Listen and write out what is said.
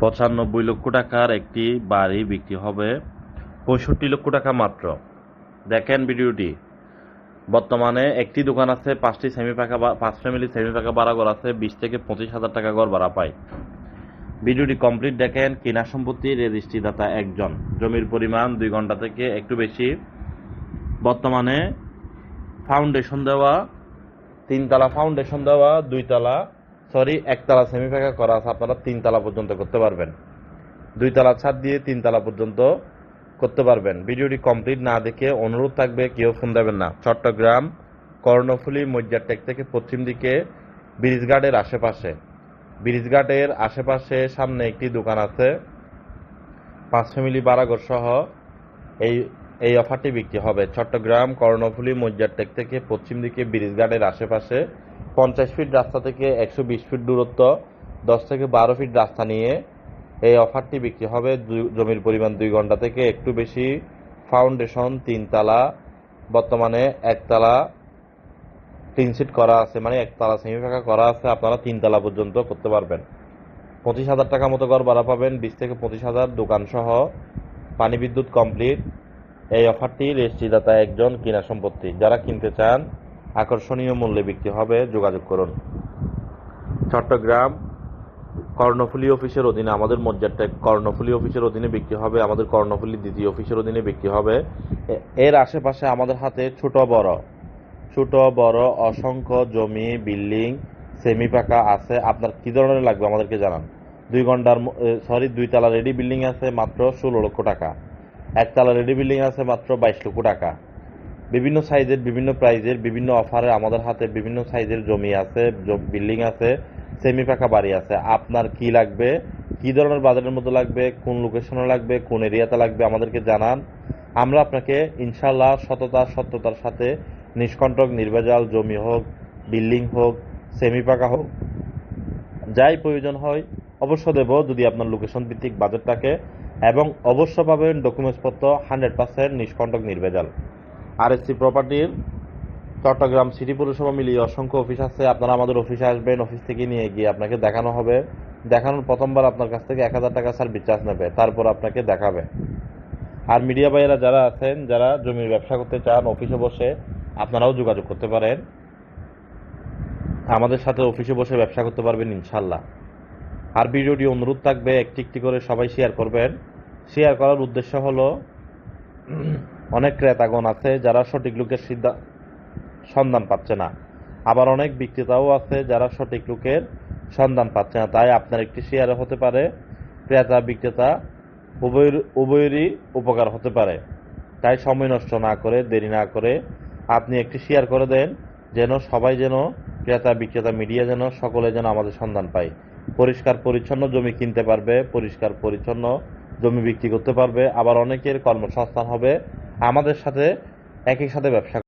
পঁচানব্বই লক্ষ টাকার একটি বাড়ি বিক্রি হবে। পঁয়ষট্টি লক্ষ টাকা মাত্র। দেখেন ভিডিওটি। বর্তমানে একটি দোকান আছে, পাঁচটি সেমি পাকা পাঁচ ফ্যামিলি সেমি পাকা ভাড়া ঘর আছে, বিশ থেকে পঁচিশ হাজার টাকা ঘর ভাড়া পায়। ভিডিওটি কমপ্লিট দেখেন, কেনা সম্পত্তি রেজিস্ট্রিদাতা একজন। জমির পরিমাণ দুই ঘণ্টা থেকে একটু বেশি। বর্তমানে ফাউন্ডেশন দেওয়া, তিনতলা ফাউন্ডেশন দেওয়া, দুইতলা সরি, একতলা সেমি পাকা করা আছে, আপনারা তিনতলা পর্যন্ত করতে পারবেন। দুইতলা ছাদ দিয়ে তিনতলা পর্যন্ত করতে পারবেন। ভিডিওটি কমপ্লিট না দেখে অনুরোধ থাকবে, কেউ ফোন দেবেন না। চট্টগ্রাম, কর্ণফুলী মজ্জারটেক থেকে পশ্চিম দিকে ব্রিজঘাটের আশেপাশে। ব্রিজঘাটের আশেপাশে সামনে একটি দোকান আছে পাঁচ ফ্যামিলি বারাগর সহ এই এই অফারটি বিক্রি হবে। চট্টগ্রাম, কর্ণফুলী, মজ্জারটেক থেকে পশ্চিম দিকে ব্রিজঘাটের আশেপাশে পঞ্চাশ ফিট রাস্তা থেকে একশো বিশ ফিট দূরত্ব, দশ থেকে বারো ফিট রাস্তা নিয়ে এই অফারটি বিক্রি হবে। জমির পরিমাণ দুই ঘণ্টা থেকে একটু বেশি। ফাউন্ডেশন তিনতলা, বর্তমানে একতলা তিন সিট করা আছে মানে একতলা সেমি ফাঁকা করা আছে। আপনারা তিনতলা পর্যন্ত করতে পারবেন। পঁচিশ হাজার টাকা মতো ঘর ভাড়া পাবেন। বিশ থেকে পঁচিশ হাজার দোকান সহ। পানি বিদ্যুৎ কমপ্লিট এই অফারটি রেজিস্ট্রিদাতা একজন কিনা সম্পত্তি। যারা কিনতে চান, আকর্ষণীয় মূল্যে বিক্রি হবে, যোগাযোগ করুন। চট্টগ্রাম কর্ণফুলি অফিসের অধীনে আমাদের মজ্জারটেক কর্ণফুলি অফিসের অধীনে বিক্রি হবে, আমাদের কর্ণফুলি দ্বিতীয় অফিসের অধীনে বিক্রি হবে। এর আশেপাশে আমাদের হাতে ছোট বড় ছোট বড় অসংখ্য জমি, বিল্ডিং সেমি পাকা আছে। আপনার কি ধরনের লাগবে আমাদেরকে জানান। দুই ঘণ্টার সরি দুই তালা রেডি বিল্ডিং আছে, মাত্র ষোলো লক্ষ টাকা। একতলা রেডি বিল্ডিং আছে মাত্র বাইশ লক্ষ টাকা। বিভিন্ন সাইজের বিভিন্ন প্রাইজের বিভিন্ন অফারে আমাদের হাতে বিভিন্ন সাইজের জমি আছে বিল্ডিং আছে সেমি পাকা বাড়ি আছে। আপনার কি লাগবে? কি ধরনের বাজারের মতো লাগবে? কোন লোকেশনে লাগবে? কোন এরিয়াতে লাগবে? আমাদেরকে জানান। আমরা আপনাকে ইনশাল্লাহ সততা, সত্যতার সাথে নিষ্কণ্টক, নির্ভেজাল জমি হোক বিল্ডিং হোক সেমি পাকা হোক, যাই প্রয়োজন হয় অবশ্য দেব। যদি আপনার লোকেশন ভিত্তিক বাজেট থাকে এবং অবশ্য পাবেন ডকুমেন্টসপত্র হান্ড্রেড পার্সেন্ট নিষ্কণ্টক নির্ভেজাল। আর এস সি প্রপার্টির চট্টগ্রাম সিটি পৌরসভা মিলিয়ে অসংখ্য অফিস আছে। আপনারা আমাদের অফিসে আসবেন অফিস থেকে নিয়ে গিয়ে আপনাকে দেখানো হবে। দেখানোর প্রথমবার আপনার কাছ থেকে এক হাজার টাকা সার্ভিস চার্জ নেবে। তারপর আপনাকে দেখাবে। আর মিডিয়া ভাইয়েরা যারা আছেন, যারা জমির ব্যবসা করতে চান অফিসে বসে আপনারাও যোগাযোগ করতে পারেন। আমাদের সাথে অফিসে বসে ব্যবসা করতে পারবেন ইনশাল্লাহ আর ভিডিওটি অনুরোধ থাকবে, একটি একটি করে সবাই শেয়ার করবেন। শেয়ার করার উদ্দেশ্য হলো, অনেক ক্রেতাগণ আছে যারা সঠিক লোকের সন্ধান পাচ্ছে না। আবার অনেক বিক্রেতাও আছে যারা সঠিক লোকের সন্ধান পাচ্ছে না। তাই আপনার একটি শেয়ার হতে পারে, ক্রেতা, বিক্রেতা, উভয়ের, উভয়েরই উপকার হতে পারে। তাই সময় নষ্ট না করে, দেরি না করে আপনি একটি শেয়ার করে দেন, যেন সবাই যেন ক্রেতা, বিক্রেতা মিডিয়া যেন সকলে যেন আমাদের সন্ধান পায়। পরিষ্কার পরিচ্ছন্ন জমি কিনতে পারবে, পরিষ্কার পরিচ্ছন্ন জমি বিক্রি করতে পারবে, আবার অনেকের কর্মসংস্থান হবে। আমাদের সাথে একই সাথে ব্যবসা